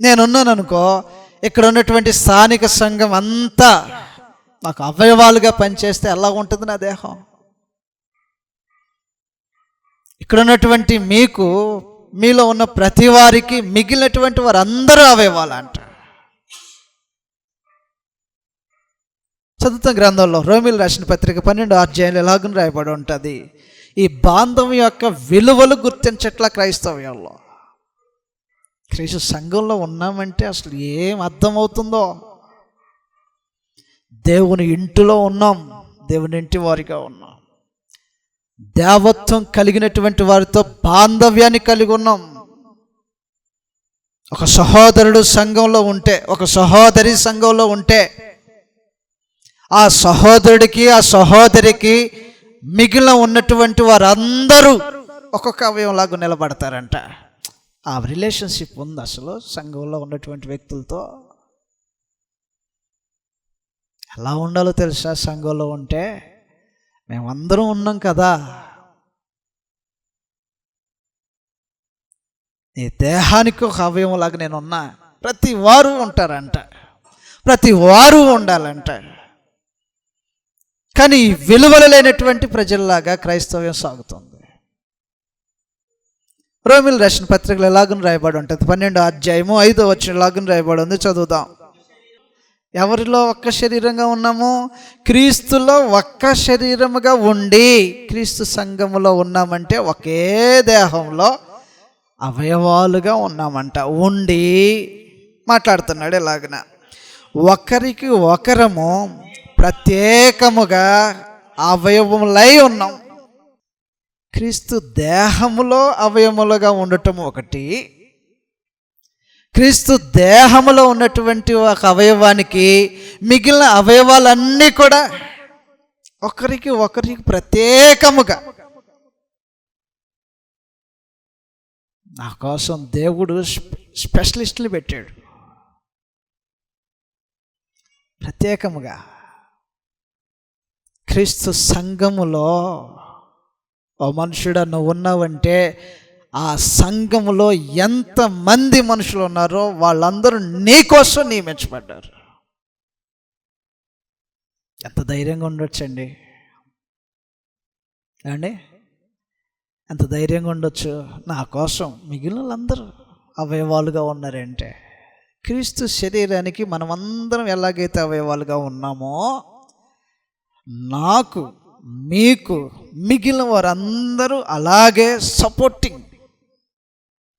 నేనున్నాను అనుకో ఇక్కడ ఉన్నటువంటి స్థానిక సంఘం అంతా నాకు అవయవాలుగా పనిచేస్తే ఎలా ఉంటుంది నా దేహం? ఇక్కడ ఉన్నటువంటి మీకు మీలో ఉన్న ప్రతి వారికి మిగిలినటువంటి వారందరూ అవయవాలు అంట చదువుతాం గ్రంథంలో రోమిల్ రాసిన పత్రిక పన్నెండు అధ్యాయులు ఎలాగని రాయబడి ఉంటుంది? ఈ బాంధవం యొక్క విలువలు గుర్తించట్ల క్రైస్తవ్యంలో. క్రీస్తు సంఘంలో ఉన్నామంటే అసలు ఏం అర్థమవుతుందో? దేవుని ఇంటిలో ఉన్నాం దేవుని ఇంటి వారిగా ఉన్నాం. దేవత్వం కలిగినటువంటి వారితో బాంధవ్యాన్ని కలిగి ఉన్నాం. ఒక సహోదరుడు సంఘంలో ఉంటే ఒక సహోదరి సంఘంలో ఉంటే ఆ సహోదరుడికి ఆ సహోదరికి మిగిలిన ఉన్నటువంటి వారందరూ ఒక్కొక్క అవయంలాగా నిలబడతారంట. ఆ రిలేషన్షిప్ ఉంది అసలు సంఘంలో ఉన్నటువంటి వ్యక్తులతో. ఎలా ఉండాలో తెలుసా? సంఘంలో ఉంటే మేమందరం ఉన్నాం కదా. ఈ దేహానికి ఒక అవయవంలాగా నేను ఉన్నా ప్రతి వారు ఉంటారంట. ప్రతి వారు ఉండాలంట. కానీ విలువలు లేనటువంటి ప్రజల్లాగా క్రైస్తవ్యం సాగుతుంది. రోమిల్ రషన్ పత్రికలు ఎలాగని రాయబడి ఉంటుంది? పన్నెండు అధ్యాయము ఐదో వచ్చిన లాగుని రాయబడి ఉంది? చదువుదాం. ఎవరిలో ఒక్క శరీరంగా ఉన్నాము? క్రీస్తులో ఒక్క శరీరముగా ఉండి క్రీస్తు సంఘములో ఉన్నామంటే ఒకే దేహంలో అవయవాలుగా ఉన్నామంట. ఉండి మాట్లాడుతున్నాడు ఇలాగన ఒకరికి ఒకరము ప్రత్యేకముగా అవయవములై ఉన్నాం. క్రీస్తు దేహములో అవయములుగా ఉండటం ఒకటి. క్రీస్తు దేహములో ఉన్నటువంటి ఒక అవయవానికి మిగిలిన అవయవాలన్నీ కూడా ఒకరికి ఒకరికి ప్రత్యేకముగా. నా కోసం దేవుడు స్పెషలిస్ట్లు స్పెషలిస్టులు పెట్టాడు. ప్రత్యేకముగా. క్రీస్తు సంఘములో ఓ మనుషుడు నువ్వు ఉన్నావంటే ఆ సంఘంలో ఎంతమంది మనుషులు ఉన్నారో వాళ్ళందరూ నీకోసం నియమించబడ్డారు ఎంత ధైర్యంగా ఉండొచ్చండి. అండి ఎంత ధైర్యంగా ఉండొచ్చు? నా కోసం మిగిలిన వాళ్ళందరూ అవయవాలుగా ఉన్నారంటే క్రీస్తు శరీరానికి మనమందరం ఎలాగైతే అవయవాలుగా ఉన్నామో నాకు మీకు మిగిలిన వారందరూ అలాగే సపోర్టింగ్